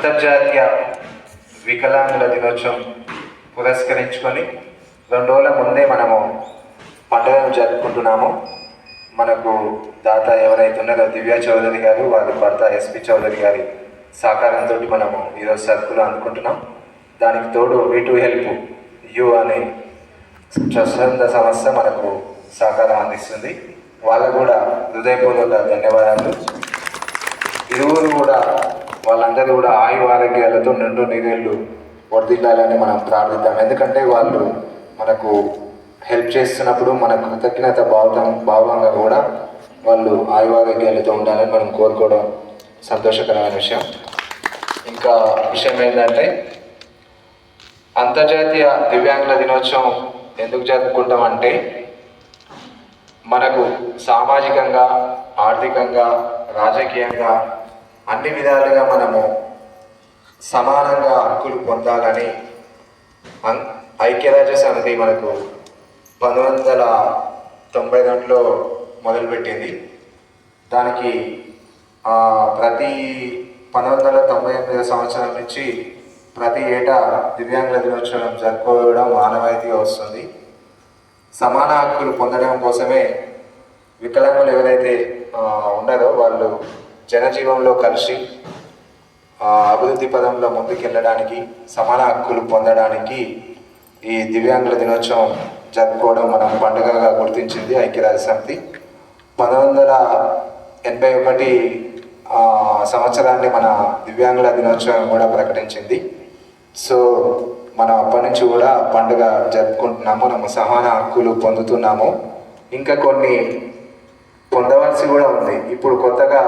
అంతర్జాతీయ వికలాంగుల దినోత్సవం పురస్కరించుకొని రెండు రోజుల ముందే మనము పండుగను జరుపుకుంటున్నాము. మనకు దాత ఎవరైతే ఉన్నారో దివ్య చౌదరి గారు వారి భర్త ఎస్పి చౌదరి గారి సహకారంతో మనము ఈరోజు సరుకులు అందుకుంటున్నాం. దానికి తోడు వీ టు హెల్ప్ యు అనే స్వచ్ఛంద సంస్థ మనకు సహకారం అందిస్తుంది. వాళ్ళకు కూడా హృదయపూర్వక ధన్యవాదాలు. ఇరువురు కూడా వాళ్ళందరూ కూడా ఆయు ఆరోగ్యాలతో నిండు నీరేళ్ళు వర్దిల్లాలని మనం ప్రార్థిద్దాం. ఎందుకంటే వాళ్ళు మనకు హెల్ప్ చేస్తున్నప్పుడు మన కృతజ్ఞత భావం భావంగా కూడా వాళ్ళు ఆయు ఆరోగ్యాలతో ఉండాలని మనం కోరుకోవడం సంతోషకరమైన విషయం. ఇంకా విషయం ఏంటంటే అంతర్జాతీయ దివ్యాంగుల దినోత్సవం ఎందుకు జరుపుకుంటాం అంటే మనకు సామాజికంగా ఆర్థికంగా రాజకీయంగా అన్ని విధాలుగా మనము సమానంగా హక్కులు పొందాలని ఐక్యరాజ్య సమితి మనకు పంతొమ్మిది వందల తొంభై రెండులో మొదలుపెట్టింది. దానికి ప్రతి పంతొమ్మిది వందల తొంభై ఎనిమిది సంవత్సరం నుంచి ప్రతి ఏటా దివ్యాంగుల దినోత్సవం జరుపుకోవడం ఆనవాయితీగా వస్తుంది. సమాన హక్కులు పొందడం కోసమే వికలాంగులు ఎవరైతే ఉండదో ఉన్నారో వాళ్ళు జనజీవంలో కలిసి అభివృద్ధి పదంలో ముందుకెళ్ళడానికి సమాన హక్కులు పొందడానికి ఈ దివ్యాంగుల దినోత్సవం జరుపుకోవడం మనం పండుగగా గుర్తించింది ఐక్యరాజ్య సమితి పంతొమ్మిది వందల ఎనభై ఒకటి సంవత్సరాన్ని మన దివ్యాంగుల దినోత్సవం కూడా ప్రకటించింది. సో మనం అప్పటి నుంచి కూడా పండుగ జరుపుకుంటున్నాము మనం సమాన హక్కులు పొందుతున్నాము. ఇంకా కొన్ని పొందవలసి కూడా ఉంది. ఇప్పుడు కొత్తగా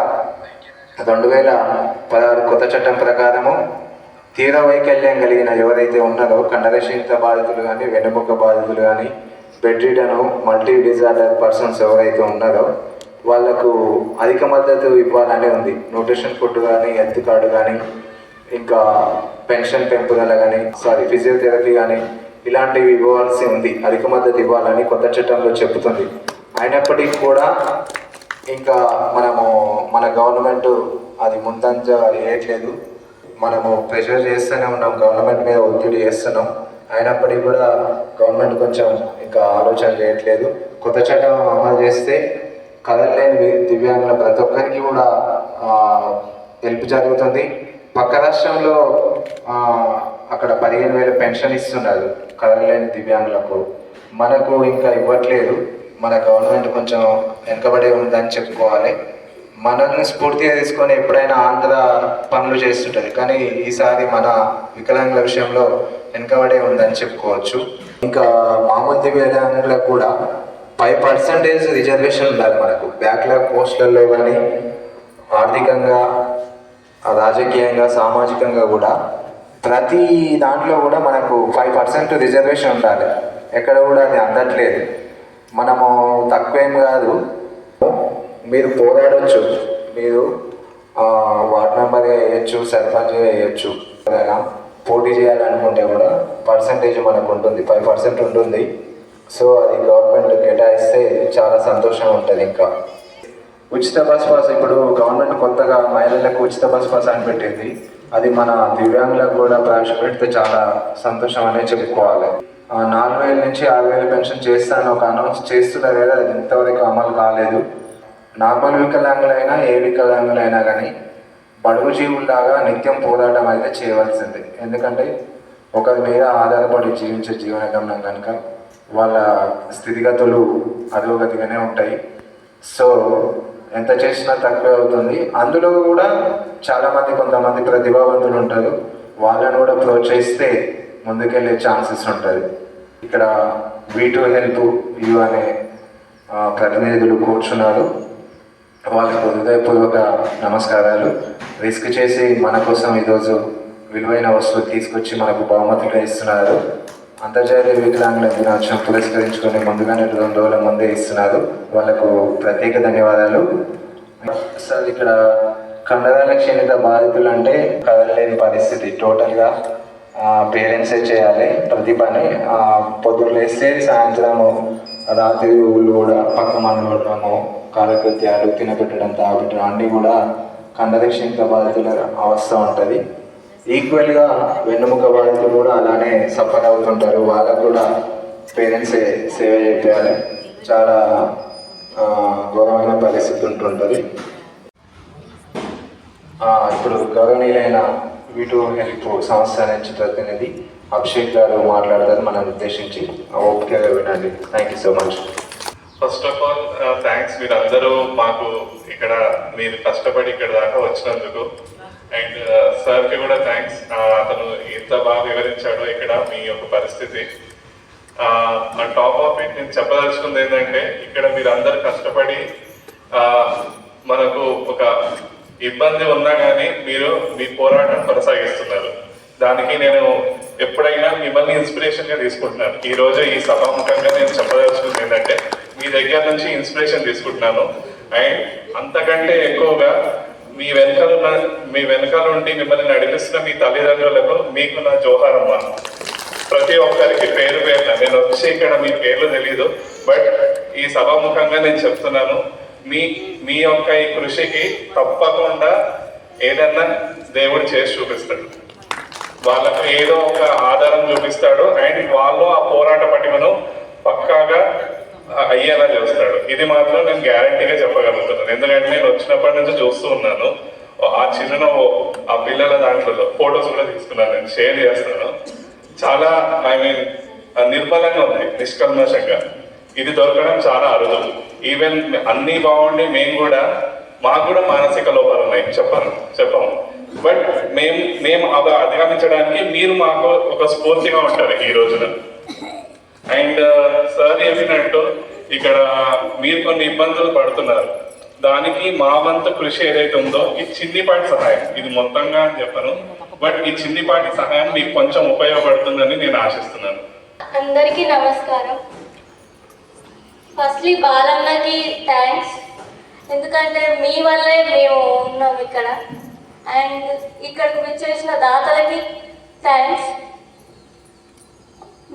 రెండు వేల పదహారు కొత్త చట్టం ప్రకారము తీవ్ర వైకల్యం కలిగిన ఎవరైతే ఉన్నారో కండరక్షీణత బాధితులు కానీ వెన్నుముక బాధితులు కానీ బెడ్రీడను మల్టీ డిజార్డర్ పర్సన్స్ ఎవరైతే ఉన్నారో వాళ్ళకు అధిక మద్దతు ఇవ్వాలని ఉంది. న్యూట్రిషన్ ఫుడ్ కానీ హెల్త్ కార్డు కానీ ఇంకా పెన్షన్ పెంపుదల కానీ సారీ ఫిజియోథెరపీ కానీ ఇలాంటివి ఇవ్వాల్సి ఉంది. అధిక మద్దతు ఇవ్వాలని కొత్త చట్టంలో చెబుతుంది. అయినప్పటికీ కూడా ఇంకా మనము మన గవర్నమెంట్ అది ముందంజ వేయట్లేదు. మనము ప్రెషర్ చేస్తూనే ఉన్నాం గవర్నమెంట్ మీద ఒత్తిడి చేస్తున్నాం. అయినప్పటికీ కూడా గవర్నమెంట్ కొంచెం ఇంకా ఆలోచన చేయట్లేదు. కొత్త చట్టం అమలు చేస్తే కదలలేని వి- దివ్యాంగుల ప్రతి ఒక్కరికి కూడా హెల్ప్ జరుగుతుంది. పక్క రాష్ట్రంలో అక్కడ పదిహేను వేల పెన్షన్ ఇస్తున్నారు కదలలేని దివ్యాంగులకు. మనకు ఇంకా ఇవ్వట్లేదు. మన గవర్నమెంట్ కొంచెం వెనుకబడి ఉందని చెప్పుకోవాలి. మనల్ని స్ఫూర్తిగా తీసుకొని ఎప్పుడైనా ఆంధ్ర పనులు చేస్తుంటుంది. కానీ ఈసారి మన వికలాంగుల విషయంలో వెనకబడే ఉందని చెప్పుకోవచ్చు. ఇంకా మామూలు దివ్యాంగులకు కూడా ఫైవ్ పర్సెంటేజ్ రిజర్వేషన్ ఉండాలి మనకు. బ్యాక్లాగ్ పోస్టులలో కానీ ఆర్థికంగా రాజకీయంగా సామాజికంగా కూడా ప్రతి దాంట్లో కూడా మనకు ఫైవ్ పర్సెంట్ రిజర్వేషన్ ఉండాలి. ఎక్కడ కూడా అది అందట్లేదు. మనము తక్కువేం కాదు. మీరు పోరాడొచ్చు. మీరు వార్డ్ మెంబర్గా వేయచ్చు సర్పంచ్గా వేయచ్చు. ఏదైనా పోటీ చేయాలనుకుంటే కూడా పర్సంటేజ్ మనకు ఉంటుంది. ఫైవ్ పర్సెంట్ ఉంటుంది. సో అది గవర్నమెంట్ కేటాయిస్తే చాలా సంతోషం ఉంటుంది ఇంకా. ఉచిత బస్ పాస్ ఇప్పుడు గవర్నమెంట్ కొత్తగా మహిళలకు ఉచిత బస్ పాస్ అని పెట్టింది. అది మన దివ్యాంగులకు కూడా ప్రవేశపెడితే చాలా సంతోషం అనే చెప్పుకోవాలి. నాలుగు వేల నుంచి ఆరు వేల పెన్షన్ చేస్తాను. ఒక అనౌన్స్ చేస్తున్నారు కదా అది ఇంతవరకు అమలు కాలేదు. నార్మల్ వికలాంగులైనా ఏ వికలాంగులైనా కానీ బడుగు జీవుల్లాగా నిత్యం పోరాటం అయితే చేయవలసింది. ఎందుకంటే ఒకరి మీద ఆధారపడి జీవించే జీవన గమనం కనుక వాళ్ళ స్థితిగతులు అధోగతిగానే ఉంటాయి. సో ఎంత చేసినా తక్కువే అవుతుంది. అందులో కూడా చాలామంది కొంతమంది ప్రతిభావంతులు ఉంటారు. వాళ్ళని కూడా ప్రోత్సహిస్తే ముందుకెళ్ళే ఛాన్సెస్ ఉంటుంది. ఇక్కడ వీ టు యూ అనే ప్రతినిధులు కూర్చున్నారు. వాళ్ళకు హృదయపూర్వక నమస్కారాలు. రిస్క్ చేసి మన కోసం ఈరోజు విలువైన వస్తువు తీసుకొచ్చి మనకు బహుమతిగా ఇస్తున్నారు. అంతర్జాతీయ వికలాంగుల దినోత్సవం పురస్కరించుకొని ముందుగానే రెండు రోజుల ముందే ఇస్తున్నారు. వాళ్ళకు ప్రత్యేక ధన్యవాదాలు. సార్ ఇక్కడ కండరాల క్షీణత బాధితులు అంటే కదలలేని పరిస్థితి టోటల్గా. పేరెంట్సే చేయాలి. ప్రతి పని ఆ, పొద్దున్న లేస్తే సాయంత్రము రాత్రి ఊళ్ళు కూడా పక్క మనవడము కాలకృత్యాలు తినబెట్టడం తాగబెట్టడం అన్నీ కూడా కండర బాధితుల అవస్థ ఉంటుంది. ఈక్వల్గా వెన్నుముక బాధితులు కూడా అలానే సఫర్ అవుతుంటారు. వాళ్ళకు కూడా పేరెంట్సే సేవ చేయాలి. చాలా ఆ, ఘోరమైన పరిస్థితి ఉంటుంటుంది. ఇప్పుడు గౌరవనీయులైన వీటూ హెల్ప్ సంస్థ నుంచి ప్రతినిధి అభిషేక్ గారు మాట్లాడతారు మనం ఉద్దేశించి ఓపికగా వినండి. Thank you so much first of all thanks మీరు అందరూ మాకు ఇక్కడ మీరు కష్టపడి ఇక్కడ దాకా వచ్చినందుకు. అండ్ సార్కి uh, కూడా థ్యాంక్స్ అతను ఎంత బాగా వివరించాడో ఇక్కడ మీ యొక్క పరిస్థితి. టాప్ ఆఫ్ ఇట్ నేను చెప్పదలుచుకుంది ఏంటంటే ఇక్కడ మీరు అందరు కష్టపడి మనకు ఒక ఇబ్బంది ఉన్నా కానీ మీరు మీ పోరాటం కొనసాగిస్తున్నారు. దానికి నేను ఎప్పుడైనా మిమ్మల్ని ఇన్స్పిరేషన్గా తీసుకుంటున్నాను. ఈ రోజు ఈ సభాముఖంగా నేను చెప్పదలుచుకుంది ఏంటంటే మీ దగ్గర నుంచి ఇన్స్పిరేషన్ తీసుకుంటున్నాను. అండ్ అంతకంటే ఎక్కువగా మీ వెనకాల ఉన్న- మీ వెనకాల ఉండి మిమ్మల్ని నడిపిస్తున్న మీ తల్లిదండ్రులకు మీకు నా జోహారమ్మ ప్రతి ఒక్కరికి పేరు పేరున నేను వచ్చి ఇక్కడ మీ పేర్లు తెలీదు బట్ ఈ సభాముఖంగా నేను చెప్తున్నాను. మీ మీ యొక్క ఈ కృషికి తప్పకుండా ఏదన్నా దేవుడు చేసి చూపిస్తాడు. వాళ్ళకు ఏదో ఒక ఆధారం చూపిస్తాడు అండ్ వాళ్ళు ఆ పోరాట పటిమను పక్కాగా అయ్యేలా చేస్తాడు. ఇది మాత్రం నేను గ్యారంటీగా చెప్పగలుగుతున్నాను. ఎందుకంటే నేను వచ్చినప్పటి నుంచి చూస్తూ ఉన్నాను. ఆ చిరునవ్వు ఆ పిల్లల దాంట్లో ఫొటోస్ కూడా తీసుకున్నాను. నేను షేర్ చేస్తాను. చాలా ఐ మీన్ నిర్మలంగా ఉంది నిష్కల్మషంగా. ఇది దొరకడం చాలా అరుదు. ఈవెన్ అన్నీ బాగుండి మేము కూడా మాకు కూడా మానసిక లోపాలు ఉన్నాయి. చెప్పాను చెప్పాము బట్ మేము మేము అవి అధిగమించడానికి మీరు మాకు ఒక స్ఫూర్తిగా ఉంటారు ఈ రోజున. అండ్ సార్ uh, చెప్పినట్టు ఇక్కడ మీరు కొన్ని ఇబ్బందులు పడుతున్నారు. దానికి మా వంతు కృషి ఏదైతే ఉందో ఈ చిన్నిపాటి సహాయం. ఇది మొత్తంగా అని చెప్పను. బట్ ఈ చిన్నిపాటి సహాయం మీకు కొంచెం ఉపయోగపడుతుందని నేను ఆశిస్తున్నాను. అందరికీ నమస్కారం. ఫస్ట్లీ బాలన్నకి థ్యాంక్స్ ఎందుకంటే మీ వల్లే మేము ఉన్నాం ఇక్కడ. అండ్ ఇక్కడికి విచ్చేసిన దాతలకి థ్యాంక్స్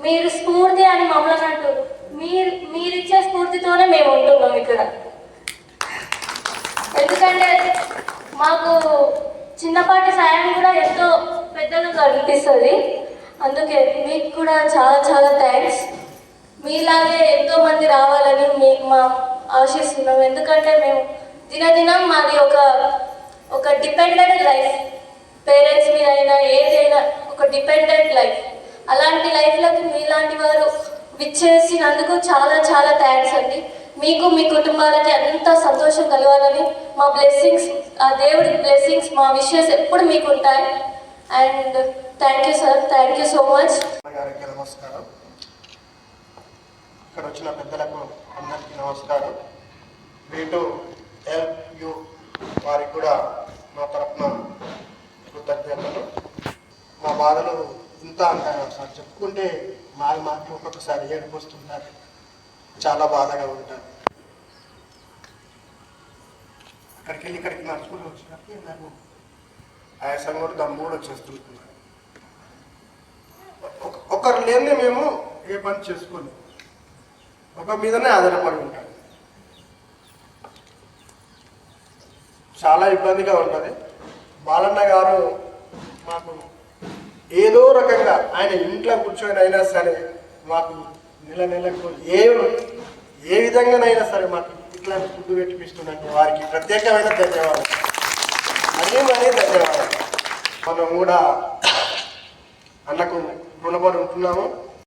మీరు స్ఫూర్తి అని మమ్మల్ని అంటారు మీరు మీరిచ్చే స్ఫూర్తితోనే మేము ఉంటున్నాం ఇక్కడ. ఎందుకంటే మాకు చిన్నపాటి సాయం కూడా ఎంతో పెద్దగా అనిపిస్తుంది అందుకే మీకు కూడా చాలా చాలా థ్యాంక్స్ మీలాగే ఎంతో మంది రావాలని మీకు మా ఆశిస్తున్నాం. ఎందుకంటే మేము దినదినం మాది ఒక ఒక డిపెండెంట్ లైఫ్. పేరెంట్స్ మీద అయినా ఏదైనా ఒక డిపెండెంట్ లైఫ్. అలాంటి లైఫ్లోకి మీలాంటి వారు విచ్చేసినందుకు చాలా చాలా థ్యాంక్స్ అండి. మీకు మీ కుటుంబాలకి అంత సంతోషం కలవాలని మా బ్లెస్సింగ్స్ ఆ దేవుడి బ్లెస్సింగ్స్ మా విషయస్ ఎప్పుడు మీకు ఉంటాయి and thank you sir thank you so much నమస్కారం. ఇక్కడ వచ్చిన పెద్దలకు అందరికీ నమస్కారం. వీటు హెల్ప్ యూ వారికి కూడా మా తరఫున కృతజ్ఞతలు. మా బాధలు ఇంత అంటారు సార్ చెప్పుకుంటే మాది మాకు ఒక్కొక్కసారి ఏడుపు వస్తుంటారు చాలా బాధగా ఉంటారు. అక్కడికి వెళ్ళి ఇక్కడికి నడుచుకుంటూ వచ్చినప్పుడు నాకు ఆయాసం కూడా దమ్ము కూడా వచ్చేస్తుంటున్నారు ఒకరు లేనిదే మేము ఏ పని చేసుకోలేము ఒక మీదనే ఆధారపడి ఉంటాడు చాలా ఇబ్బందిగా ఉంటుంది. బాలన్న గారు మాకు ఏదో రకంగా ఆయన ఇంట్లో కూర్చొని అయినా సరే మాకు నెల నెలకు ఏ ఏ విధంగానైనా సరే మాకు ఇట్లాంటి ఫుడ్ పెట్టిపిస్తున్నట్టు వారికి ప్రత్యేకమైన ధన్యవాదాలు. మరీ మరీ ధన్యవాదాలు. మనం కూడా అన్నకు రుణపడి ఉంటున్నాము.